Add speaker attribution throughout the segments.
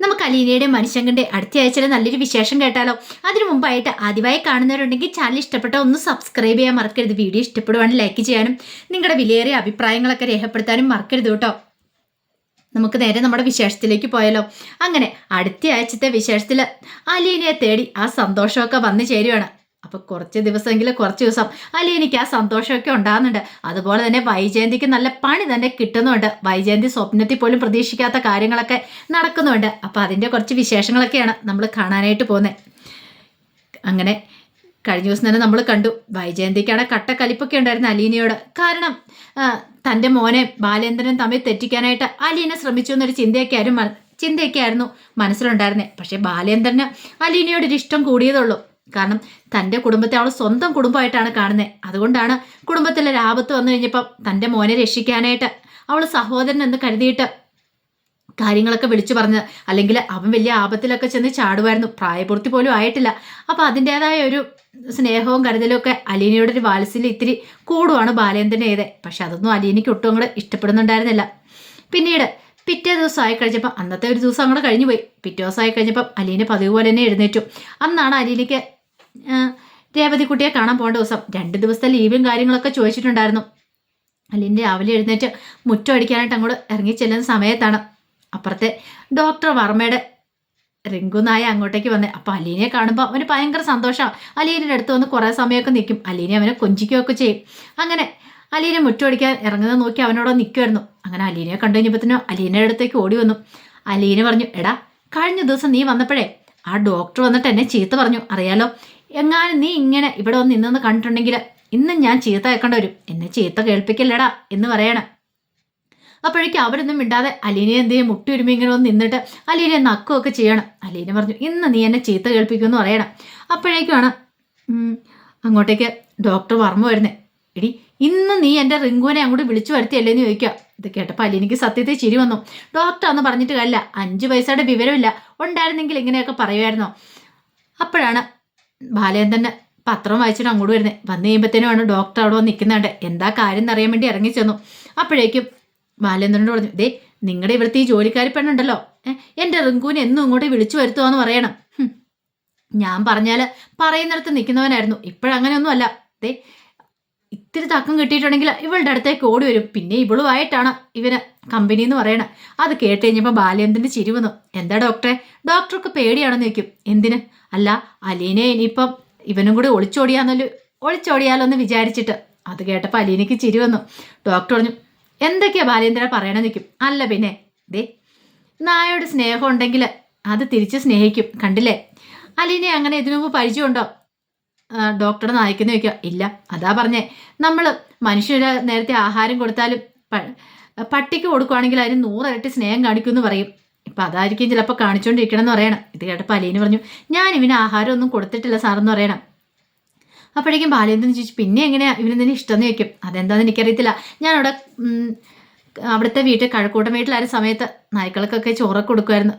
Speaker 1: നമുക്ക് അലീനയുടെ മനുഷ്യങ്കന്റെ അടുത്ത ആഴ്ചയിലെ നല്ലൊരു വിശേഷം കേട്ടാലോ. അതിനു മുമ്പായിട്ട് ആദ്യമായി കാണുന്നവരുണ്ടെങ്കിൽ ചാനൽ ഇഷ്ടപ്പെട്ട ഒന്ന് സബ്സ്ക്രൈബ് ചെയ്യാൻ മറക്കരുത്. വീഡിയോ ഇഷ്ടപ്പെടുവാണെങ്കിൽ ലൈക്ക് ചെയ്യാനും നിങ്ങളുടെ വിലയേറിയ അഭിപ്രായങ്ങളൊക്കെ രേഖപ്പെടുത്താനും മറക്കരുത് കേട്ടോ. നമുക്ക് നേരെ നമ്മുടെ വിശേഷത്തിലേക്ക് പോയാലോ. അങ്ങനെ അടുത്ത ആഴ്ചത്തെ വിശേഷത്തിൽ അലീനയെ തേടി ആ സന്തോഷമൊക്കെ വന്നു ചേരുവാണ്. അപ്പൊ കുറച്ച് ദിവസമെങ്കിലും കുറച്ച് ദിവസം. അല്ലെ എനിക്ക് ആ സന്തോഷമൊക്കെ ഉണ്ടാകുന്നുണ്ട്. അതുപോലെ തന്നെ വൈജയന്തിക്ക് നല്ല പണി തന്നെ കിട്ടുന്നുണ്ട്. വൈജയന്തി സ്വപ്നത്തിൽ പോലും പ്രതീക്ഷിക്കാത്ത കാര്യങ്ങളൊക്കെ നടക്കുന്നുണ്ട്. അപ്പൊ അതിന്റെ കുറച്ച് വിശേഷങ്ങളൊക്കെയാണ് നമ്മൾ കാണാനായിട്ട് പോകുന്നത്. അങ്ങനെ കഴിഞ്ഞ ദിവസം തന്നെ നമ്മൾ കണ്ടു. വൈജയന്തിക്കാണ് കട്ടക്കലിപ്പൊക്കെ ഉണ്ടായിരുന്നു അലീനയോട്. കാരണം തന്റെ മോനെ ബാലേന്ദ്രനും തമ്മിൽ തെറ്റിക്കാനായിട്ട് അലീന ശ്രമിച്ചു എന്നൊരു ചിന്തയൊക്കെ ആയിരുന്നു. ചിന്തയൊക്കെ ആയിരുന്നു മനസ്സിലുണ്ടായിരുന്നത്. പക്ഷേ ബാലേന്ദ്രന് അലീനയോട് ഒരു ഇഷ്ടം കൂടിയതുള്ളൂ കാരണം തന്റെ കുടുംബത്തെ അവൾ സ്വന്തം കുടുംബമായിട്ടാണ് കാണുന്നത് അതുകൊണ്ടാണ് കുടുംബത്തിൽ ലാഭത്ത് വന്നു കഴിഞ്ഞപ്പം തന്റെ മോനെ രക്ഷിക്കാനായിട്ട് അവൾ സഹോദരൻ എന്ന് കരുതിയിട്ട് കാര്യങ്ങളൊക്കെ വിളിച്ചു പറഞ്ഞത് അല്ലെങ്കിൽ അവൻ വലിയ ആപത്തിലൊക്കെ ചെന്ന് ചാടുമായിരുന്നു. പ്രായപൂർത്തി പോലും ആയിട്ടില്ല. അപ്പോൾ അതിന്റേതായ ഒരു സ്നേഹവും കരുതലും ഒക്കെ അലീനയുടെ ഒരു വാത്സല്യം ഇത്തിരി കൂടുവാണ് ബാലേന്ദ്രനെ ചെയ്തത് പക്ഷെ അതൊന്നും അലീനയ്ക്ക് ഒട്ടും അങ്ങോട്ട് ഇഷ്ടപ്പെടുന്നുണ്ടായിരുന്നില്ല. പിന്നീട് പിറ്റേ ദിവസം ആയി കഴിഞ്ഞപ്പോൾ അന്നത്തെ ഒരു ദിവസം അങ്ങോട്ട് കഴിഞ്ഞു പോയി പിറ്റേ ദിവസം ആയി കഴിഞ്ഞപ്പം അലീന പതിവ് പോലെ തന്നെ എഴുന്നേറ്റു. അന്നാണ് അലീനയ്ക്ക് രേവതിക്കുട്ടിയെ കാണാൻ പോകേണ്ട ദിവസം രണ്ട് ദിവസത്തെ ലീവും കാര്യങ്ങളൊക്കെ ചോദിച്ചിട്ടുണ്ടായിരുന്നു. അലീന രാവിലെ എഴുന്നേറ്റ് മുറ്റം അടിക്കാനായിട്ട് അങ്ങോട്ട് ഇറങ്ങി ചെല്ലുന്ന സമയത്താണ് അപ്പുറത്തെ ഡോക്ടർ വർമ്മയുടെ റിങ്കുനായ അങ്ങോട്ടേക്ക് വന്നേ. അപ്പോൾ അലീനയെ കാണുമ്പോൾ അവന് ഭയങ്കര സന്തോഷമാണ് അലീനയുടെ അടുത്ത് വന്ന് കുറേ സമയമൊക്കെ നിൽക്കും. അലീനെ അവനെ കൊഞ്ചിക്കുകയൊക്കെ ചെയ്യും. അങ്ങനെ അലീന മുറ്റമടിക്കാൻ ഇറങ്ങുന്നത് നോക്കി അവനോട് നിൽക്കുമായിരുന്നു അങ്ങനെ അലീനയെ കണ്ടു കഴിഞ്ഞപ്പോഴത്തേനും അലീനയുടെ അടുത്തേക്ക് ഓടി വന്നു. അലീന പറഞ്ഞു എടാ കഴിഞ്ഞ ദിവസം നീ വന്നപ്പോഴേ ആ ഡോക്ടർ വന്നിട്ട് എന്നെ ചീത്ത പറഞ്ഞു. അറിയാലോ എങ്ങാനും നീ ഇങ്ങനെ ഇവിടെ വന്ന് ഇന്നെന്ന് കണ്ടിട്ടുണ്ടെങ്കിൽ ഇന്നും ഞാൻ ചീത്ത കേൾക്കേണ്ട വരും. എന്നെ ചീത്ത കേൾപ്പിക്കല്ലടാ എന്ന് പറയണം. അപ്പോഴേക്കും അവരൊന്നും മിണ്ടാതെ അലീനെ എന്ത് ചെയ്യും? മുട്ടി ഒരുമി ഇങ്ങനെ വന്ന് നിന്നിട്ട് അലീനെ നക്കുകയൊക്കെ ചെയ്യണം. അലീനെ പറഞ്ഞു ഇന്ന് നീ എന്നെ ചീത്ത കേൾപ്പിക്കുമെന്ന് പറയണം. അപ്പോഴേക്കുമാണ് അങ്ങോട്ടേക്ക് ഡോക്ടർ വർമ്മ വരുന്നത് എടി ഇന്ന് നീ എന്റെ റിങ്കുവിനെ അങ്ങോട്ട് വിളിച്ചു വരുത്തിയല്ലേ എന്ന് ചോദിക്കുക. ഇത് കേട്ടപ്പോൾ അലീനയ്ക്ക് സത്യത്തെ ചിരി വന്നു. ഡോക്ടർ അന്ന് പറഞ്ഞിട്ട് കാര്യമില്ല. അഞ്ച് പൈസയുടെ വിവരമില്ല. ഉണ്ടായിരുന്നെങ്കിൽ ഇങ്ങനെയൊക്കെ പറയുമായിരുന്നോ? അപ്പോഴാണ് ബാലേന്ദ്രന് പത്രം വായിച്ചിട്ട് അങ്ങോട്ട് വരുന്നത് വന്നു കഴിയുമ്പോഴത്തേനുമാണ് ഡോക്ടർ അവിടെ വന്ന് നിൽക്കുന്നുണ്ട്. എന്താ കാര്യം എന്നറിയാൻ വേണ്ടി ഇറങ്ങി ചെന്നു. അപ്പോഴേക്കും ബാലേന്ദ്രനോട് പറഞ്ഞു ദേ നിങ്ങളുടെ ഇവിടുത്തെ ഈ ജോലിക്കാരി പെണ്ണുണ്ടല്ലോ. എന്റെ റിങ്കുവിനെ എന്നും ഇങ്ങോട്ട് വിളിച്ചു വരുത്തുവാന്ന് പറയണം. ഞാൻ പറഞ്ഞാൽ പറയുന്നിടത്ത് നിൽക്കുന്നവനായിരുന്നു. ഇപ്പോഴങ്ങനെയൊന്നും അല്ല ദേ ഇത്തിരി തക്കം കിട്ടിയിട്ടുണ്ടെങ്കിൽ ഇവളുടെ അടുത്തേക്ക് ഓടി വരും. പിന്നെ ഇവളുമായിട്ടാണ് ഇവന് കമ്പനി എന്ന് പറയണ. അത് കേട്ട് കഴിഞ്ഞപ്പോൾ ബാലേന്ദ്രന്റെ ചിരി വന്നു. എന്താ ഡോക്ടറെ? ഡോക്ടർക്ക് പേടിയാണെന്ന് ചോദിക്കും. എന്തിന്? അല്ല അലീനെ ഇനിയിപ്പം ഇവനും കൂടി ഒളിച്ചോടിയാന്നല്ലോ ഒളിച്ചോടിയാലോ എന്ന് വിചാരിച്ചിട്ട്. അത് കേട്ടപ്പോൾ അലീനയ്ക്ക് ചിരി വന്നു. ഡോക്ടർ പറഞ്ഞു എന്തൊക്കെയാ ബാലേന്ദ്ര പറയണമെന്ന് നിൽക്കും അല്ല പിന്നെ ദേ നായോട് സ്നേഹം ഉണ്ടെങ്കിൽ അത് തിരിച്ച് സ്നേഹിക്കും. കണ്ടില്ലേ? അലീനെ അങ്ങനെ ഇതിനു മുമ്പ് പരിചയമുണ്ടോ? ഡോക്ടറെ നായിക്കുന്ന ചോദിക്കുക. ഇല്ല അതാ പറഞ്ഞേ. നമ്മൾ മനുഷ്യരെ നേരത്തെ ആഹാരം കൊടുത്താലും പട്ടിക്ക് കൊടുക്കുവാണെങ്കിൽ അതിന് നൂറരട്ടി സ്നേഹം കാണിക്കുമെന്ന് പറയും. ഇപ്പം അതായിരിക്കും ചിലപ്പോൾ കാണിച്ചുകൊണ്ടിരിക്കണം എന്ന് പറയണം. ഇത് കേട്ടപ്പോൾ അലീന് പറഞ്ഞു ഞാൻ ഇവന് ആഹാരം ഒന്നും കൊടുത്തിട്ടില്ല സാറെന്ന് പറയണം. അപ്പോഴേക്കും ബാലേന്ദ്രൻ ചോദിച്ചു പിന്നെ എങ്ങനെയാ? ഇവന് നിന്നെ ഇഷ്ടം ചോദിക്കും. അതെന്താണെന്ന് എനിക്കറിയത്തില്ല. ഞാനവിടെ അവിടുത്തെ വീട്ടിൽ കഴക്കൂട്ടം വീട്ടിലായിരുന്ന സമയത്ത് നായ്ക്കൾക്കൊക്കെ ചോറൊക്കെ കൊടുക്കുമായിരുന്നു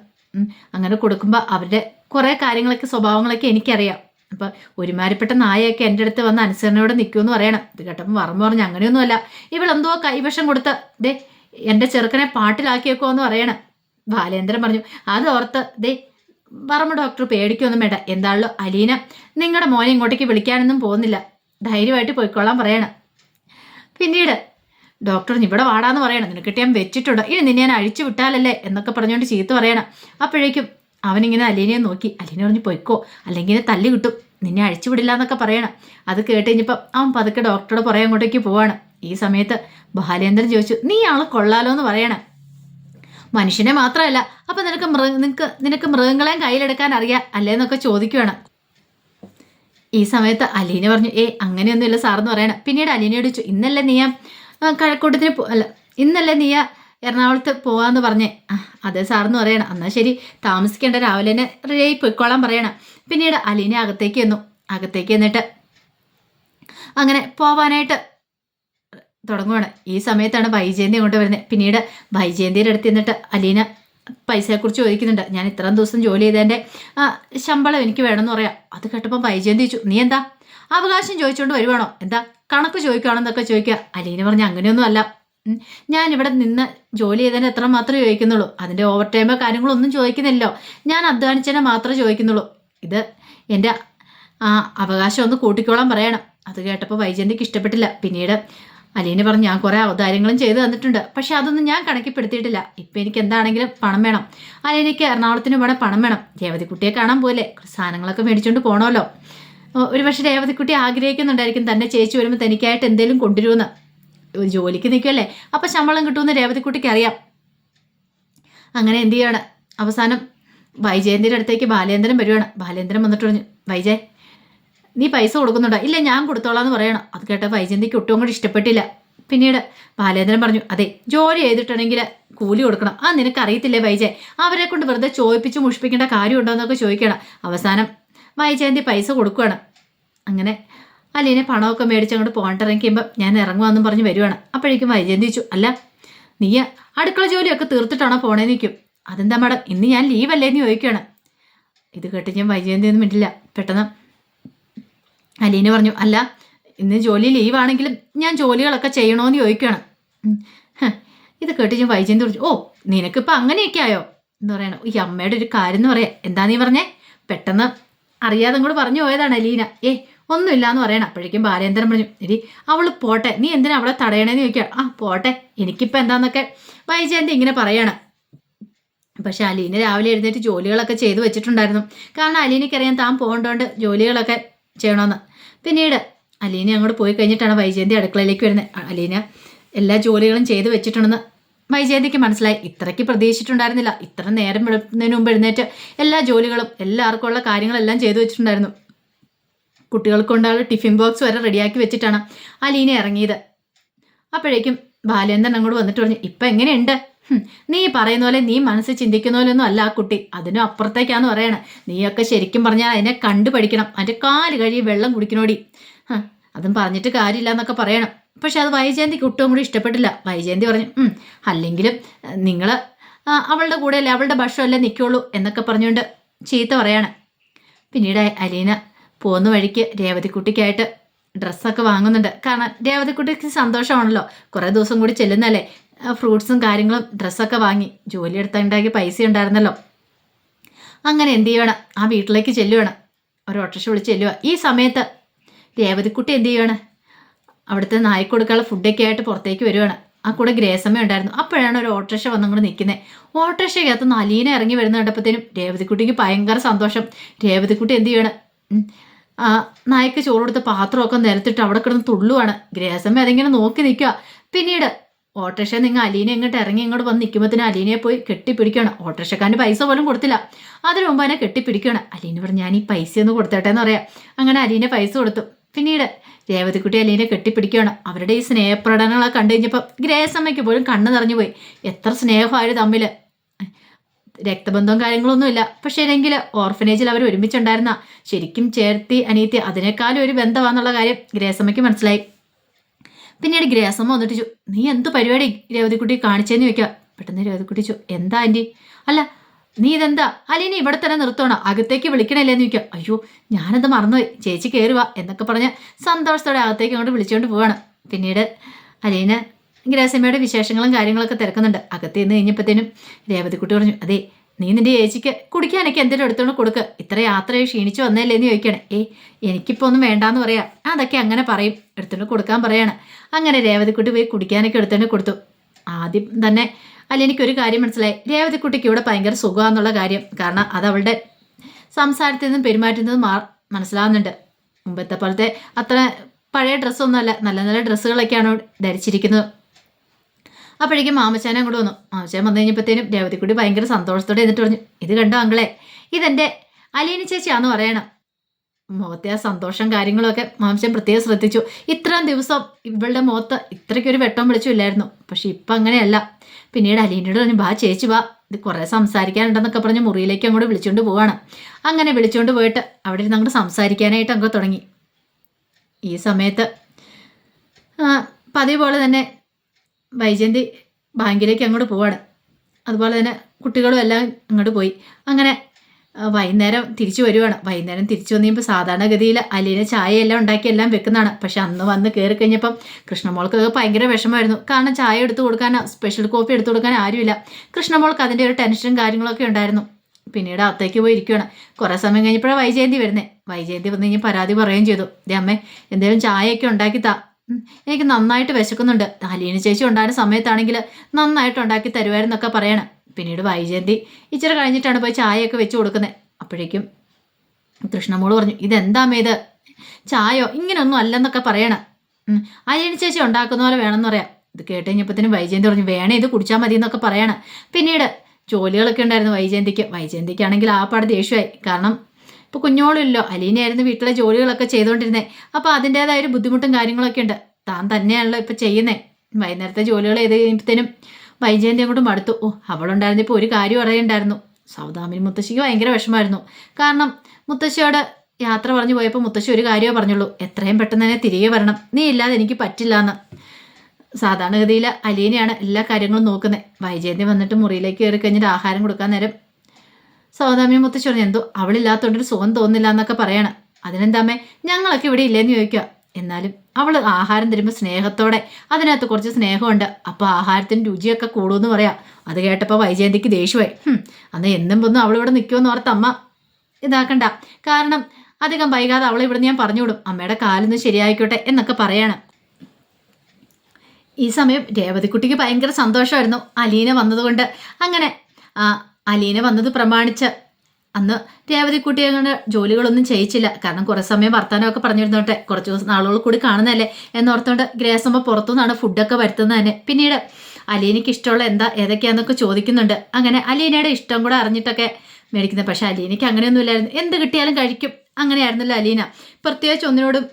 Speaker 1: അങ്ങനെ കൊടുക്കുമ്പോൾ അവരുടെ കുറേ കാര്യങ്ങളൊക്കെ സ്വഭാവങ്ങളൊക്കെ എനിക്കറിയാം. അപ്പം ഒരുമാരിപ്പെട്ട നായയൊക്കെ എന്റെ അടുത്ത് വന്ന് അനുസരണയോടെ നിൽക്കുമെന്ന് പറയണം. ഇത് കേട്ടപ്പോൾ വർമ്മ പറഞ്ഞു അങ്ങനെയൊന്നുമല്ല. ഇവളെന്തോ കൈവശം കൊടുത്ത് ദേ എന്റെ ചെറുക്കനെ പാട്ടിലാക്കിയേക്കോ എന്ന് പറയണം. ബാലേന്ദ്രൻ പറഞ്ഞു അത് ഓർത്ത് ദേ വർമ്മ ഡോക്ടർ പേടിക്കൊന്നും വേണ്ട. എന്താണല്ലോ അലീന? നിങ്ങളുടെ മോനെ ഇങ്ങോട്ടേക്ക് വിളിക്കാനൊന്നും പോകുന്നില്ല. ധൈര്യമായിട്ട് പോയിക്കോളാൻ പറയണം. പിന്നീട് ഡോക്ടർ ഇവിടെ വാടാന്ന് പറയണം. നിനക്കിട്ട് ഞാൻ വെച്ചിട്ടുണ്ട്. ഇനി നിന്നെ ഞാൻ അഴിച്ചു വിട്ടാലല്ലേ? എന്നൊക്കെ പറഞ്ഞുകൊണ്ട് ചീത്ത പറയണം. അപ്പോഴേക്കും അവനിങ്ങനെ അലീനയെ നോക്കി. അലീന പറഞ്ഞു പൊയ്ക്കോ. അല്ലെങ്കിൽ തല്ല് കിട്ടും. നിന്നെ അഴിച്ചുവിടില്ല എന്നൊക്കെ പറയണം. അത് കേട്ട് കഴിഞ്ഞപ്പോൾ അവൻ പതുക്കെ ഡോക്ടറുടെ പുറകെ അങ്ങോട്ടേക്ക് പോവാണ്. ഈ സമയത്ത് ബാലേന്ദ്രൻ ചോദിച്ചു നീ ആളെ കൊള്ളാലോ എന്ന് പറയണം? മനുഷ്യനെ മാത്രമല്ല. അപ്പൊ നിനക്ക് മൃഗ നിനക്ക് നിനക്ക് മൃഗങ്ങളെയും കയ്യിലെടുക്കാൻ അറിയാം അല്ലേന്നൊക്കെ ചോദിക്കുവാണ്. ഈ സമയത്ത് അലീന പറഞ്ഞു ഏ അങ്ങനെയൊന്നുമില്ല സാറെന്ന് പറയണം. പിന്നീട് അലീനയോട് ചോദിച്ചു ഇന്നല്ലേ നീ കഴക്കൂട്ടത്തിന് അല്ല ഇന്നല്ലേ നീ എറണാകുളത്ത് പോവാന്ന് പറഞ്ഞേ. അതെ സാറെന്ന് പറയണം. എന്നാൽ ശരി താമസിക്കേണ്ട രാവിലെ തന്നെ റെഡിയായി പൊയ്ക്കോളാൻ പറയണം. പിന്നീട് അലീനെ അകത്തേക്ക് ചെന്നു. അകത്തേക്ക് എന്നിട്ട് അങ്ങനെ പോവാനായിട്ട് തുടങ്ങുവാണ്. ഈ സമയത്താണ് വൈജയന്തി അങ്ങോട്ട് വരുന്നത്. പിന്നീട് വൈജയന്തിയുടെ അടുത്ത് നിന്നിട്ട് അലീന പൈസയെക്കുറിച്ച് ചോദിക്കുന്നുണ്ട്. ഞാൻ ഇത്രയും ദിവസം ജോലി ചെയ്തതിന്റെ ശമ്പളം എനിക്ക് വേണമെന്ന് പറയാം. അത് കേട്ടപ്പോൾ വൈജയന്തി ചോദിച്ചു നീ എന്താ? അവകാശം ചോദിച്ചുകൊണ്ട് വരുവാണോ? എന്താ? കണക്ക് ചോദിക്കുകയാണെന്നൊക്കെ ചോദിക്കുക. അലീന പറഞ്ഞ അങ്ങനെയൊന്നും അല്ല. ഞാൻ ഇവിടെ നിന്ന് ജോലി ചെയ്തതിന് എത്ര മാത്രമേ ചോദിക്കുന്നുള്ളൂ. അതിന്റെ ഓവർ ടൈമോ കാര്യങ്ങളോ ഒന്നും ചോദിക്കുന്നില്ലല്ലോ ഞാൻ അധ്വാനിച്ചതിനെ മാത്രമേ ചോദിക്കുന്നുള്ളൂ. ഇത് എന്റെ അവകാശം ഒന്ന് കൂട്ടിക്കോളാൻ പറയണം. അത് കേട്ടപ്പോൾ വൈജയന്തിക്ക് ഇഷ്ടപ്പെട്ടില്ല. പിന്നീട് അലീന പറഞ്ഞു ഞാൻ കുറേ അവതാരങ്ങളും ചെയ്തു തന്നിട്ടുണ്ട്. പക്ഷെ അതൊന്നും ഞാൻ കണക്കിപ്പെടുത്തിയിട്ടില്ല. ഇപ്പം എനിക്ക് എന്താണെങ്കിലും പണം വേണം. അലീനയ്ക്ക് എറണാകുളത്തിന് ഇവിടെ പണം വേണം. രേവതിക്കുട്ടിയെ കാണാൻ പോലെ സാധനങ്ങളൊക്കെ മേടിച്ചുകൊണ്ട് പോകണമല്ലോ ഒരു പക്ഷേ രേവതിക്കുട്ടി ആഗ്രഹിക്കുന്നുണ്ടായിരിക്കും തന്നെ ചേച്ചി വരുമ്പോൾ തനിക്കായിട്ട് എന്തെങ്കിലും കൊണ്ടുവരുമെന്ന് ഒരു ജോലിക്ക് നിൽക്കുമല്ലേ അപ്പം ശമ്പളം കിട്ടുമെന്ന് രേവതിക്കുട്ടിക്ക് അറിയാം. അങ്ങനെ എന്ത് ചെയ്യാണ്? അവസാനം വൈജയന്തിന്റെ അടുത്തേക്ക് ബാലേന്ദ്രൻ വരുവാണ്. ബാലേന്ദ്രൻ വന്നിട്ട് പറഞ്ഞു വൈജയ് നീ പൈസ കൊടുക്കുന്നുണ്ടോ? ഇല്ല ഞാൻ കൊടുത്തോളാം എന്ന് പറയണം. അത് കേട്ട വൈജയന്തിക്ക് ഒട്ടും കൂടി ഇഷ്ടപ്പെട്ടില്ല. പിന്നീട് ബാലേന്ദ്രൻ പറഞ്ഞു അതെ ജോലി ചെയ്തിട്ടുണ്ടെങ്കിൽ കൂലി കൊടുക്കണം. ആ നിനക്ക് അറിയത്തില്ലേ വൈജയ് അവരെ കൊണ്ട് വെറുതെ ചോദിപ്പിച്ച് മുഷിപ്പിക്കേണ്ട കാര്യമുണ്ടോ? എന്നൊക്കെ ചോദിക്കണം അവസാനം വൈജയന്തി പൈസ കൊടുക്കുകയാണ് അങ്ങനെ അലീനെ പണമൊക്കെ മേടിച്ച് അങ്ങോട്ട് പോകണ്ടിറങ്ങിക്കുമ്പോൾ ഞാൻ ഇറങ്ങുവാന്നും പറഞ്ഞ് വരുവാണ്. അപ്പോഴേക്കും ചോദിച്ചു അല്ല നീ അടുക്കള ജോലിയൊക്കെ തീർത്തിട്ടാണോ പോണേ നിൽക്കും അതെന്താ മാഡം ഇന്ന് ഞാൻ ലീവല്ലേ എന്ന് ചോദിക്കുകയാണ്. ഇത് കേട്ട് ഞാൻ വൈജയന്തി ഒന്നും മിണ്ടില്ല. പെട്ടെന്ന് അലീന പറഞ്ഞു അല്ല ഇന്ന് ജോലി ലീവാണെങ്കിലും ഞാൻ ജോലികളൊക്കെ ചെയ്യണോന്ന് ചോദിക്കുകയാണ്. ഇത് കേട്ട് ഞാൻ വൈജയന്തി പറഞ്ഞു ഓ നിനക്കിപ്പോൾ അങ്ങനെയൊക്കെ ആയോ? എന്ന് പറയണം. ഈ അമ്മയുടെ ഒരു കാര്യം എന്ന് പറയാം. എന്താ നീ പറഞ്ഞേ? പെട്ടെന്ന് അറിയാതെ അങ്ങോട്ട് പറഞ്ഞു പോയതാണ് അലീന. ഏ ഒന്നുമില്ല എന്ന് പറയണം. അപ്പോഴേക്കും ബാലേന്ദ്രൻ പറഞ്ഞു എടി അവൾ പോട്ടെ. നീ എന്തിനാ അവളെ തടയണേന്ന് ചോദിക്കുക? ആ പോട്ടെ. എനിക്കിപ്പോൾ എന്താന്നൊക്കെ വൈജയന്തി ഇങ്ങനെ പറയണം. പക്ഷെ അലീന രാവിലെ എഴുന്നേറ്റ് ജോലികളൊക്കെ ചെയ്തു വെച്ചിട്ടുണ്ടായിരുന്നു. കാരണം അലീനയ്ക്കറിയാൻ താൻ പോകേണ്ടതുകൊണ്ട് ജോലികളൊക്കെ ചെയ്യണമെന്ന് പിന്നീട് അലീന അങ്ങോട്ട് പോയി കഴിഞ്ഞിട്ടാണ് വൈജയന്തി അടുക്കളയിലേക്ക് വരുന്നത്. അലീന എല്ലാ ജോലികളും ചെയ്തു വെച്ചിട്ടുണ്ടെന്ന് വൈജയന്തിക്ക് മനസ്സിലായി ഇത്രയ്ക്ക് പ്രതീക്ഷിച്ചിട്ടുണ്ടായിരുന്നില്ല. ഇത്ര നേരം വെളുക്കുന്നതിന് മുമ്പ് എഴുന്നേറ്റ് എല്ലാ ജോലികളും എല്ലാവർക്കും ഉള്ള കാര്യങ്ങളെല്ലാം ചെയ്തു വെച്ചിട്ടുണ്ടായിരുന്നു. കുട്ടികൾക്ക് കൊണ്ടുള്ള ടിഫിൻ ബോക്സ് വരെ റെഡിയാക്കി വെച്ചിട്ടാണ് അലീന ഇറങ്ങിയത്. അപ്പോഴേക്കും ബാലേന്ദ്രൻ അങ്ങോട്ട് വന്നിട്ട് പറഞ്ഞു ഇപ്പം എങ്ങനെയുണ്ട്? നീ പറയുന്ന പോലെ നീ മനസ്സ് ചിന്തിക്കുന്ന പോലെയൊന്നും അല്ല ആ കുട്ടി. അതിനും അപ്പുറത്തേക്കാന്ന് പറയണേ. നീയൊക്കെ ശരിക്കും പറഞ്ഞാൽ അതിനെ കണ്ടു പഠിക്കണം അതിന്റെ കാൽ കഴിയും വെള്ളം കുടിക്കണോടി. അതും പറഞ്ഞിട്ട് കാര്യമില്ല എന്നൊക്കെ പറയണം. പക്ഷെ അത് വൈജയന്തിക്ക് ഒട്ടും കൂടി ഇഷ്ടപ്പെട്ടില്ല. വൈജയന്തി പറഞ്ഞു "ഉം, അല്ലെങ്കിലും നിങ്ങൾ അവളുടെ കൂടെയല്ലേ അവളുടെ ഭക്ഷണമല്ലേ നിൽക്കുള്ളൂ എന്നൊക്കെ പറഞ്ഞുകൊണ്ട് ചീത്ത പറയാണ്. പിന്നീട് അലീന പോകുന്ന വഴിക്ക് രേവതിക്കുട്ടിക്കായിട്ട് ഡ്രസ്സൊക്കെ വാങ്ങുന്നുണ്ട്. കാരണം രേവതിക്കുട്ടിക്ക് സന്തോഷമാണല്ലോ. കുറേ ദിവസം കൂടി ചെല്ലുന്നല്ലേ ഫ്രൂട്ട്സും കാര്യങ്ങളും ഡ്രസ്സൊക്കെ വാങ്ങി ജോലി എടുത്തുണ്ടാക്കിയ പൈസ ഉണ്ടായിരുന്നല്ലോ. അങ്ങനെ എന്ത് ചെയ്യണം? ആ വീട്ടിലേക്ക് ചെല്ലുവാണ്. ഒരു ഓട്ടോറിക്ഷ വിളിച്ച് ചെല്ലുക ഈ സമയത്ത് രേവതിക്കുട്ടി എന്ത് ചെയ്യുവാണ്? അവിടുത്തെ നായ്ക്കൊടുക്കാനുള്ള ഫുഡൊക്കെ ആയിട്ട് പുറത്തേക്ക് വരുവാണ്. ആ കൂടെ ഗ്രേസമ്മ ഉണ്ടായിരുന്നു. അപ്പോഴാണ് ഒരു ഓട്ടോറിക്ഷ വന്നങ്ങോട്ട് നിൽക്കുന്നത് ഓട്ടോറിക്ഷയ്ക്കകത്ത് നലീന ഇറങ്ങി വരുന്ന കണ്ടപ്പോഴത്തേനും രേവതിക്കുട്ടിക്ക് ഭയങ്കര സന്തോഷം. രേവതിക്കുട്ടി എന്ത് ചെയ്യണം ആ നായ്ക്ക് ചോറ് കൊടുത്ത പാത്രമൊക്കെ നിരത്തിട്ട് അവിടെ കിടന്ന് തുള്ളുവാണ്. ഗ്രേസമ്മ അതിങ്ങനെ നോക്കി നിൽക്കുക പിന്നീട് ഓട്ടോറിക്ഷ നിങ്ങൾ അലീനെ ഇങ്ങോട്ട് ഇറങ്ങി ഇങ്ങോട്ട് വന്ന് നിൽക്കുമ്പോഴത്തേനും അലീനയെ പോയി കെട്ടിപ്പിടിക്കുകയാണ് ഓട്ടോറിക്ഷക്കാരന് പൈസ പോലും കൊടുത്തില്ല. അതിനു മുമ്പ് അതിനെ കെട്ടിപ്പിടിക്കുകയാണ് അലീന പറഞ്ഞു ഞാൻ ഈ പൈസ ഒന്ന് കൊടുത്തേട്ടെ എന്ന് പറയാം. അങ്ങനെ അലീനെ പൈസ കൊടുത്തു. പിന്നീട് രേവതിക്കുട്ടി അലീനെ കെട്ടിപ്പിടിക്കുകയാണ്. അവരുടെ ഈ സ്നേഹപ്രകടനങ്ങളൊക്കെ കണ്ടു കഴിഞ്ഞപ്പോൾ ഗ്രേസമ്മയ്ക്ക് പോലും കണ്ണ് നിറഞ്ഞു പോയി. എത്ര സ്നേഹമായിരുന്നു തമ്മിൽ രക്തബന്ധവും കാര്യങ്ങളൊന്നുമില്ല പക്ഷേ എങ്കിൽ ഓർഫനേജിൽ അവർ ഒരുമിച്ചുണ്ടായിരുന്ന ശരിക്കും ചേർത്തി അനിയത്തി അതിനേക്കാളും ഒരു ബന്ധമാണെന്നുള്ള കാര്യം ഗ്രേസമ്മയ്ക്ക് മനസ്സിലായി. പിന്നീട് ഗ്രേസമ്മ വന്നിട്ട് നീ എന്ത് പരിപാടി രേവതിക്കുട്ടി കാണിച്ചേന്ന് ചോദിക്കുക പെട്ടെന്ന് രേവതിക്കുട്ടി എന്താ ആന്റി അല്ല നീ ഇതെന്താ അലീന ഇവിടെ തന്നെ നിർത്തണോ. അകത്തേക്ക് വിളിക്കണല്ലേ എന്ന് ചോദിക്കുക അയ്യോ ഞാനത് മറന്നുപോയി. ചേച്ചി കയറുക എന്നൊക്കെ പറഞ്ഞ് സന്തോഷത്തോടെ അകത്തേക്ക് അങ്ങോട്ട് വിളിച്ചുകൊണ്ട് പോവാണ്. പിന്നീട് അലീന ഗ്രാസമ്മയുടെ വിശേഷങ്ങളും കാര്യങ്ങളൊക്കെ തിരക്കുന്നുണ്ട്. അകത്ത് നിന്ന് കഴിഞ്ഞപ്പോഴത്തേനും രേവതിക്കുട്ടി പറഞ്ഞു അതെ നീ നിന്റെ ചേച്ചിക്ക് കുടിക്കാനൊക്കെ എന്തെങ്കിലും എടുത്തോണ്ട് കൊടുക്ക്. ഇത്ര യാത്രയെ ക്ഷീണിച്ചു വന്നല്ലേ എന്ന് ചോദിക്കണേ. ഏ എനിക്കിപ്പോൾ ഒന്നും വേണ്ടാന്ന് പറയാം. അതൊക്കെ അങ്ങനെ പറയും. എടുത്തോണ്ട് കൊടുക്കാൻ പറയാണ്. അങ്ങനെ രേവതിക്കുട്ടി പോയി കുടിക്കാനൊക്കെ എടുത്തോണ്ട് കൊടുത്തു. ആദ്യം തന്നെ അല്ല എനിക്കൊരു കാര്യം മനസ്സിലായി. രേവതിക്കുട്ടിക്ക് ഇവിടെ ഭയങ്കര സുഖമാണെന്നുള്ള കാര്യം. കാരണം അത് അവളുടെ സംസാരത്തിൽ നിന്നും പെരുമാറ്റത്തിൽ നിന്നും മാ മനസ്സിലാവുന്നുണ്ട്. മുമ്പത്തെ പോലത്തെ അത്ര പഴയ ഡ്രസ്സൊന്നുമല്ല. നല്ല നല്ല ഡ്രസ്സുകളൊക്കെയാണ് ധരിച്ചിരിക്കുന്നത്. അപ്പോഴേക്കും മാമച്ചാനെ അങ്ങോട്ട് വന്നു. മാമച്ചാൻ വന്നു കഴിഞ്ഞപ്പോഴത്തേനും രേവതിക്കുട്ടി ഭയങ്കര സന്തോഷത്തോടെ എന്നിട്ട് പറഞ്ഞു ഇത് കണ്ടോ അങ്ങളെ ഇതെന്റെ അലീന ചേച്ചിയാന്ന് പറയണം. മുഖത്തെ ആ സന്തോഷം കാര്യങ്ങളൊക്കെ മാംസം പ്രത്യേകം ശ്രദ്ധിച്ചു. ഇത്രയും ദിവസം ഇവളുടെ മുഖത്ത് ഇത്രയ്ക്കൊരു വെട്ടം വിളിച്ചില്ലായിരുന്നു പക്ഷെ ഇപ്പം അങ്ങനെയല്ല പിന്നീട് അലീനോട് പറഞ്ഞു ബാ ചേച്ചി വാ ഇത് കുറേ സംസാരിക്കാനുണ്ടെന്നൊക്കെ പറഞ്ഞ് മുറിയിലേക്ക് അങ്ങോട്ട് വിളിച്ചുകൊണ്ട് പോവാണ്. അങ്ങനെ വിളിച്ചുകൊണ്ട് പോയിട്ട് അവിടെ ഇരുന്ന് അങ്ങോട്ട് സംസാരിക്കാനായിട്ട് അങ്ങ് തുടങ്ങി. ഈ സമയത്ത് പതിവ് പോലെ തന്നെ വൈജയന്തി ബാങ്കിലേക്ക് അങ്ങോട്ട് പോവാണ്. അതുപോലെ തന്നെ കുട്ടികളും എല്ലാം അങ്ങോട്ട് പോയി. അങ്ങനെ വൈകുന്നേരം തിരിച്ചു വരുവാണ്. വൈകുന്നേരം തിരിച്ചു വന്നു കഴിയുമ്പോൾ സാധാരണഗതിയിൽ അലീന ചായയെല്ലാം ഉണ്ടാക്കി എല്ലാം വെക്കുന്നതാണ്. പക്ഷെ അന്ന് വന്ന് കയറി കഴിഞ്ഞപ്പം കൃഷ്ണമോൾക്ക് ഭയങ്കര വിഷമമായിരുന്നു. കാരണം ചായ എടുത്തു കൊടുക്കാൻ സ്പെഷ്യൽ കോഫി എടുത്തു കൊടുക്കാൻ ആരുമില്ല. കൃഷ്ണമോൾക്ക് അതിന്റെ ഒരു ടെൻഷനും കാര്യങ്ങളൊക്കെ ഉണ്ടായിരുന്നു. പിന്നീട് അകത്തേക്ക് പോയി ഇരിക്കുകയാണ് കുറേ സമയം കഴിഞ്ഞപ്പോഴാണ് വൈജയന്തി വരുന്നത് വൈജയന്തി വന്ന് കഴിഞ്ഞ് പരാതി പറയുകയും ചെയ്തു. അമ്മേ എന്തെങ്കിലും ചായയൊക്കെ ഉണ്ടാക്കി താ. എനിക്ക് നന്നായിട്ട് വിശക്കുന്നുണ്ട്. അലീന ചേച്ചി ഉണ്ടായിരുന്ന സമയത്താണെങ്കിൽ നന്നായിട്ട് ഉണ്ടാക്കി തരുമായിരുന്നൊക്കെ പറയണം. പിന്നീട് വൈജയന്തി ഇച്ചിരി കഴിഞ്ഞിട്ടാണ് പോയി ചായയൊക്കെ വെച്ച് കൊടുക്കുന്നത്. അപ്പോഴേക്കും കൃഷ്ണമോൾ പറഞ്ഞു ഇതെന്താ ഇത് ചായയോ ഇങ്ങനൊന്നും അല്ലെന്നൊക്കെ പറയണം. ശേഷം ചേച്ചി ഉണ്ടാക്കുന്ന പോലെ വേണമെന്ന് പറയാം. ഇത് കേട്ട് കഴിഞ്ഞപ്പോഴത്തേനും വൈജയന്തി പറഞ്ഞു വേണേ ഇത് കുടിച്ചാൽ മതി എന്നൊക്കെ പറയണം. പിന്നീട് ജോലികളൊക്കെ ഉണ്ടായിരുന്നു വൈജയന്തിക്ക്. വൈജയന്തിക്കാണെങ്കിൽ ആ പാട് ദേഷ്യമായി. കാരണം ഇപ്പോൾ കുഞ്ഞോളില്ലോ അലീനയായിരുന്നു വീട്ടിലെ ജോലികളൊക്കെ ചെയ്തുകൊണ്ടിരുന്നത് അപ്പോൾ അതിന്റേതായ ഒരു ബുദ്ധിമുട്ടും കാര്യങ്ങളൊക്കെ ഉണ്ട്. താൻ തന്നെയാണല്ലോ ഇപ്പോൾ ചെയ്യുന്നത് വൈകുന്നേരത്തെ ജോലികൾ ചെയ്ത് കഴിയുമ്പോഴത്തേനും വൈജയന്തി അങ്ങോട്ട് മടുത്തു. ഓ അവളുണ്ടായിരുന്നപ്പോൾ ഒരു കാര്യം അറിയണ്ടായിരുന്നു. സൗദാമിനി മുത്തശ്ശിക്ക് ഭയങ്കര വിഷമമായിരുന്നു കാരണം മുത്തശ്ശിയോട് യാത്ര പറഞ്ഞു പോയപ്പോൾ മുത്തശ്ശി ഒരു കാര്യമേ പറഞ്ഞുള്ളൂ. എത്രയും പെട്ടെന്ന് തന്നെ തിരികെ വരണം. നീ ഇല്ലാതെ എനിക്ക് പറ്റില്ല എന്ന് സാധാരണഗതിയിൽ അലീനയാണ് എല്ലാ കാര്യങ്ങളും നോക്കുന്നത്. വൈജയന്തി വന്നിട്ട് മുറിയിലേക്ക് കയറി കഴിഞ്ഞിട്ട് ആഹാരം കൊടുക്കാൻ നേരം സൗദാമിനി മുത്തശ്ശി പറഞ്ഞു എന്തോ അവളില്ലാത്തതുകൊണ്ടൊരു സുഖം തോന്നില്ല എന്നൊക്കെ പറയണം അതിനെന്താമേ ഞങ്ങളൊക്കെ ഇവിടെ ഇല്ലേന്ന് ചോദിക്കുക എന്നാലും അവൾ ആഹാരം തരുമ്പോൾ സ്നേഹത്തോടെ അതിനകത്ത് കുറച്ച് സ്നേഹമുണ്ട്. അപ്പോൾ ആഹാരത്തിന് രുചിയൊക്കെ കൂടുമെന്ന് പറയാം. അത് കേട്ടപ്പോൾ വൈജയന്തിക്ക് ദേഷ്യമായി. അന്ന് എന്നും പൊന്നും അവളിവിടെ നിൽക്കുമെന്ന് ഓർത്ത് അമ്മ ഇതാക്കണ്ട. കാരണം അധികം വൈകാതെ അവളെ ഇവിടെ ഞാൻ പറഞ്ഞു വിടും അമ്മയുടെ കാലൊന്ന് ശരിയായിക്കോട്ടെ എന്നൊക്കെ പറയാണ്. ഈ സമയം രേവതിക്കുട്ടിക്ക് ഭയങ്കര സന്തോഷമായിരുന്നു. അലീന വന്നതുകൊണ്ട് അങ്ങനെ അലീന വന്നത് പ്രമാണിച്ച് അന്ന് രേവതിക്കുട്ടി അങ്ങനെ ജോലികളൊന്നും ചെയ്യിച്ചില്ല. കാരണം കുറേ സമയം വർത്തമാനമൊക്കെ പറഞ്ഞിരുന്നോട്ടെ. കുറച്ച് ദിവസം നാളുകൾ കൂടി കാണുന്നതല്ലേ. എന്നോർത്തോണ്ട് ഗ്രേസമ്മ പുറത്തുനിന്നാണ് ഫുഡൊക്കെ വരുത്തുന്നത് തന്നെ. പിന്നീട് അലീനയ്ക്ക് ഇഷ്ടമുള്ള എന്താ ഏതൊക്കെയാന്നൊക്കെ ചോദിക്കുന്നുണ്ട്. അങ്ങനെ അലീനയുടെ ഇഷ്ടം കൂടെ അറിഞ്ഞിട്ടൊക്കെ മേടിക്കുന്നത്. പക്ഷെ അലീനയ്ക്ക് അങ്ങനെയൊന്നുമില്ലായിരുന്നു. എന്ത് കിട്ടിയാലും കഴിക്കും. അങ്ങനെയായിരുന്നല്ലോ അലീന. പ്രത്യേകിച്ച് ഒന്നിനോടും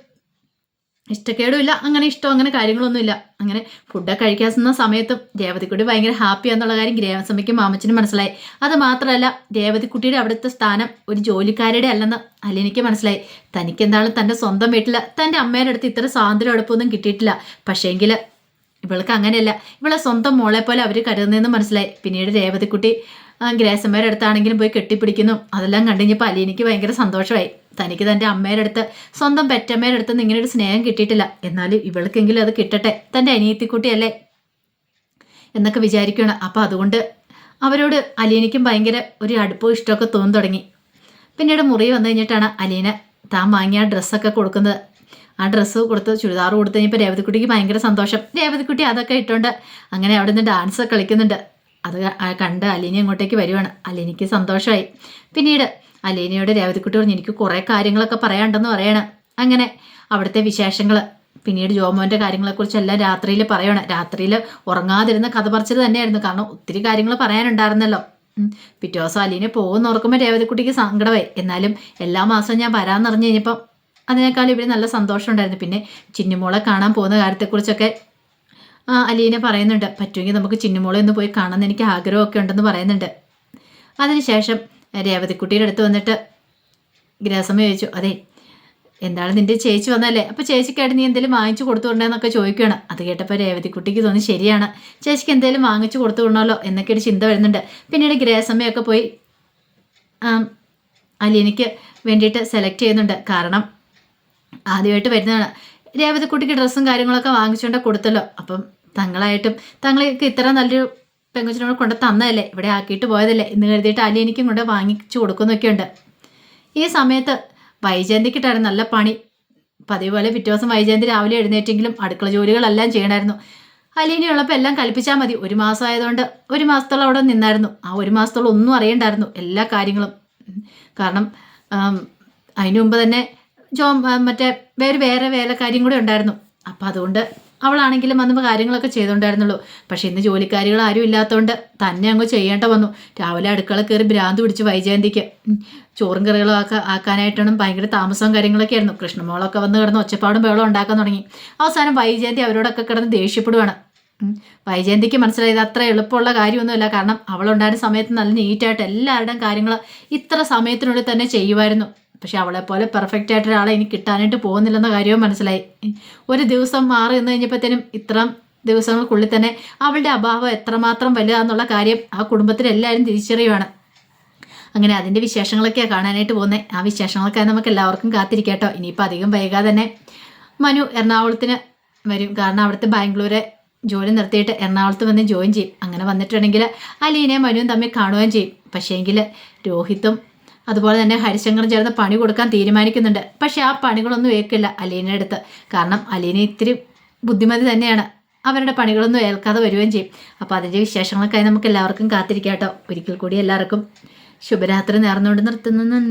Speaker 1: ഇഷ്ടക്കേടുമില്ല അങ്ങനെ ഇഷ്ടം അങ്ങനെ കാര്യങ്ങളൊന്നുമില്ല. അങ്ങനെ ഫുഡൊക്കെ കഴിക്കാൻ ചെന്ന സമയത്തും രേവതിക്കുട്ടി ഭയങ്കര ഹാപ്പിയാന്നുള്ള കാര്യം ഗ്രേവസമ്മയ്ക്കും മാമച്ചിന് മനസ്സിലായി. അത് മാത്രമല്ല രേവതിക്കുട്ടിയുടെ അവിടുത്തെ സ്ഥാനം ഒരു ജോലിക്കാരുടെ അല്ലെന്ന് അലിനിക്ക് മനസ്സിലായി. തനിക്ക് എന്താണ് തന്റെ സ്വന്തം വീട്ടിൽ തന്റെ അമ്മയുടെ അടുത്ത് ഇത്ര സ്വാതന്ത്ര്യം അടുപ്പൊന്നും കിട്ടിയിട്ടില്ല. പക്ഷേങ്കിൽ ഇവൾക്ക് അങ്ങനെയല്ല. ഇവളെ സ്വന്തം മോളെ പോലെ അവർ കരുതുന്നതെന്ന് മനസ്സിലായി. പിന്നീട് രേവതിക്കുട്ടി ഗ്രേസമ്മയുടെ അടുത്താണെങ്കിലും പോയി കെട്ടിപ്പിടിക്കുന്നു. അതെല്ലാം കണ്ടുകഴിഞ്ഞപ്പോൾ അലീനയ്ക്ക് ഭയങ്കര സന്തോഷമായി. തനിക്ക് തന്റെ അമ്മയുടെ അടുത്ത് സ്വന്തം പെറ്റമ്മയുടെ അടുത്ത് ഇങ്ങനെ ഒരു സ്നേഹം കിട്ടിയിട്ടില്ല. എന്നാലും ഇവൾക്കെങ്കിലും അത് കിട്ടട്ടെ. തന്റെ അനിയത്തിക്കുട്ടിയല്ലേ എന്നൊക്കെ വിചാരിക്കുകയാണ്. അപ്പോൾ അതുകൊണ്ട് അവരോട് അലീനയ്ക്കും ഭയങ്കര ഒരു അടുപ്പവും ഇഷ്ടമൊക്കെ തോന്നി തുടങ്ങി. പിന്നീട് മുറി വന്നു കഴിഞ്ഞിട്ടാണ് അലീന താൻ വാങ്ങിയ ഡ്രസ്സൊക്കെ കൊടുക്കുന്നത്. ആ ഡ്രസ്സ് കൊടുത്ത് ചുരിദാർ കൊടുത്തു കഴിഞ്ഞപ്പോൾ രേവതിക്കുട്ടിക്ക് ഭയങ്കര സന്തോഷം. രേവതിക്കുട്ടി അതൊക്കെ ഇട്ടുകൊണ്ട് അങ്ങനെ അവിടെ നിന്ന് ഡാൻസ് കളിക്കുന്നുണ്ട്. അത് കണ്ട് അലീന ഇങ്ങോട്ടേക്ക് വരുവാണ്. അലീനയ്ക്ക് സന്തോഷമായി പിന്നീട് അലീനയോട് രേവതിക്കുട്ടി പറഞ്ഞു എനിക്ക് കുറേ കാര്യങ്ങളൊക്കെ പറയാനുണ്ടെന്ന് പറയണം. അങ്ങനെ അവിടുത്തെ വിശേഷങ്ങൾ പിന്നീട് ജോമോന്റെ കാര്യങ്ങളെക്കുറിച്ചെല്ലാം രാത്രിയിൽ പറയണം. രാത്രിയിൽ ഉറങ്ങാതിരുന്ന കഥ പറിച്ചത് തന്നെയായിരുന്നു. കാരണം ഒത്തിരി കാര്യങ്ങൾ പറയാനുണ്ടായിരുന്നല്ലോ. പിറ്റേ ദിവസം അലീനെ പോകുന്ന ഓർക്കുമ്പോൾ രേവതിക്കുട്ടിക്ക് സങ്കടമായി. എന്നാലും എല്ലാ മാസവും ഞാൻ വരാമെന്നറിഞ്ഞു കഴിഞ്ഞപ്പം അതിനേക്കാൾ ഇവർ നല്ല സന്തോഷമുണ്ടായിരുന്നു. പിന്നെ ചിന്നുമോളെ കാണാൻ പോകുന്ന കാര്യത്തെക്കുറിച്ചൊക്കെ അലീന പറയുന്നുണ്ട് പറ്റുമെങ്കിൽ നമുക്ക് ചിന്നുമോളെ ഒന്ന് പോയി കാണാമെന്ന് എനിക്ക് ആഗ്രഹമൊക്കെ ഉണ്ടെന്ന് പറയുന്നുണ്ട്. അതിനുശേഷം രേവതിക്കുട്ടിയുടെ അടുത്ത് വന്നിട്ട് ഗ്രഹസമയം ചോദിച്ചു അതെ എന്താണ് നിന്റെ ചേച്ചി വന്നല്ലേ അപ്പോൾ ചേച്ചിക്കായിട്ട് നീ എന്തെങ്കിലും വാങ്ങിച്ചു കൊടുത്തുകൊണ്ടേന്നൊക്കെ ചോദിക്കുകയാണ് അത് കേട്ടപ്പോൾ രേവതിക്കുട്ടിക്ക് തോന്നി ശരിയാണ്. ചേച്ചിക്ക് എന്തെങ്കിലും വാങ്ങിച്ചു കൊടുത്തു എന്നൊക്കെ ഒരു ചിന്ത വരുന്നുണ്ട്. പിന്നീട് ഗ്രഹസമയമൊക്കെ പോയി അലീനയ്ക്ക് വേണ്ടിയിട്ട് സെലക്ട് ചെയ്യുന്നുണ്ട്. കാരണം ആദ്യമായിട്ട് വരുന്നതാണ്. രേവതിക്കുട്ടിക്ക് ഡ്രസ്സും കാര്യങ്ങളൊക്കെ വാങ്ങിച്ചുകൊണ്ട് കൊടുത്തല്ലോ. അപ്പം തങ്ങളായിട്ടും തങ്ങൾക്ക് ഇത്ര നല്ലൊരു പെങ്കുച്ചിനോട് കൊണ്ട് തന്നതല്ലേ? ഇവിടെ ആക്കിയിട്ട് പോയതല്ലേ? എന്ന് കരുതിയിട്ട് അലി എനിക്കും കൊണ്ട് വാങ്ങിച്ചു കൊടുക്കുന്നൊക്കെ ഉണ്ട്. ഈ സമയത്ത് വൈജയന്തിക്കിട്ടായിരുന്നു നല്ല പണി. പതിവ് പോലെ പിറ്റേ ദിവസം വൈജയന്തി രാവിലെ എഴുന്നേറ്റെങ്കിലും അടുക്കള ജോലികളെല്ലാം ചെയ്യണമായിരുന്നു അലീനയുള്ളപ്പോൾ എല്ലാം കൽപ്പിച്ചാൽ മതി. ഒരു മാസമായതുകൊണ്ട് ഒരു മാസത്തോളം അവിടെ നിന്നായിരുന്നു. ആ ഒരു മാസത്തോളം ഒന്നും അറിയണ്ടായിരുന്നു എല്ലാ കാര്യങ്ങളും. കാരണം അതിനു മുമ്പ് തന്നെ ജോ മറ്റേ വേറെ വേറെ വേലക്കാരിയും കൂടെ ഉണ്ടായിരുന്നു. അപ്പം അതുകൊണ്ട് അവളാണെങ്കിലും അന്ന് കാര്യങ്ങളൊക്കെ ചെയ്തുകൊണ്ടായിരുന്നുള്ളൂ പക്ഷേ ഇന്ന് ജോലിക്കാരികൾ ആരും ഇല്ലാത്തതുകൊണ്ട് തന്നെ അങ്ങ് ചെയ്യേണ്ട വന്നു. രാവിലെ അടുക്കള കയറി ഭ്രാന്ത് പിടിച്ച് വൈജയന്തിക്ക്. ചോറും കറികളും ആക്ക ആക്കാനായിട്ടാണ് ഭയങ്കര താമസവും കാര്യങ്ങളൊക്കെ ആയിരുന്നു. കൃഷ്ണമോളൊക്കെ വന്ന് കിടന്ന് ഒച്ചപ്പാടും ബേളും ഉണ്ടാക്കാൻ തുടങ്ങി. അവസാനം വൈജയന്തി അവരോടൊക്കെ കിടന്ന് ദേഷ്യപ്പെടുവാണ്. വൈജയന്തിക്ക് മനസ്സിലായത് അത്ര എളുപ്പമുള്ള കാര്യമൊന്നുമില്ല. കാരണം അവളുണ്ടായിരുന്ന സമയത്ത് നല്ല നീറ്റായിട്ട് എല്ലാവരുടെയും കാര്യങ്ങൾ ഇത്ര സമയത്തിനുള്ളിൽ തന്നെ ചെയ്യുമായിരുന്നു. പക്ഷെ അവളെ പോലെ പെർഫെക്റ്റ് ആയിട്ട് ഒരാളെ ഇനി കിട്ടാനായിട്ട് പോകുന്നില്ലെന്ന കാര്യവും മനസ്സിലായി. ഒരു ദിവസം മാറി നിന്ന് കഴിഞ്ഞപ്പോഴത്തേനും ഇത്രയും ദിവസങ്ങൾക്കുള്ളിൽ തന്നെ അവളുടെ അഭാവം എത്രമാത്രം വലുതാന്നുള്ള കാര്യം ആ കുടുംബത്തിലെല്ലാവരും തിരിച്ചറിയുവാണ്. അങ്ങനെ അതിന്റെ വിശേഷങ്ങളൊക്കെയാണ് കാണാനായിട്ട് പോകുന്നത് ആ വിശേഷങ്ങളൊക്കെ നമുക്ക് എല്ലാവർക്കും കാത്തിരിക്കാട്ടോ. ഇനിയിപ്പോൾ അധികം വൈകാതെ തന്നെ മനു എറണാകുളത്തിന് വരും. കാരണം അവിടുത്തെ ബാംഗ്ലൂരെ ജോലി നിർത്തിയിട്ട് എറണാകുളത്ത് വന്ന് ജോയിൻ ചെയ്യും. അങ്ങനെ വന്നിട്ടുണ്ടെങ്കിൽ അലീനയും മനുവും തമ്മിൽ കാണുകയും ചെയ്യും. പക്ഷേ എങ്കിൽ രോഹിത്തും അതുപോലെ തന്നെ ഹരിശങ്കറും ചേർന്ന് പണി കൊടുക്കാൻ തീരുമാനിക്കുന്നുണ്ട്. പക്ഷെ ആ പണികളൊന്നും ഏൽക്കില്ല അലീനയുടെ അടുത്ത്. കാരണം അലീന ഇത്തിരി ബുദ്ധിമതി തന്നെയാണ്. അവരുടെ പണികളൊന്നും ഏൽക്കാതെ വരികയും ചെയ്യും. അപ്പോൾ അതിന്റെ വിശേഷങ്ങൾക്കായി നമുക്ക് എല്ലാവർക്കും കാത്തിരിക്കാം കേട്ടോ. ഒരിക്കൽ കൂടി എല്ലാവർക്കും ശുഭരാത്രി നേർന്നുകൊണ്ട് നിർത്തുന്നു.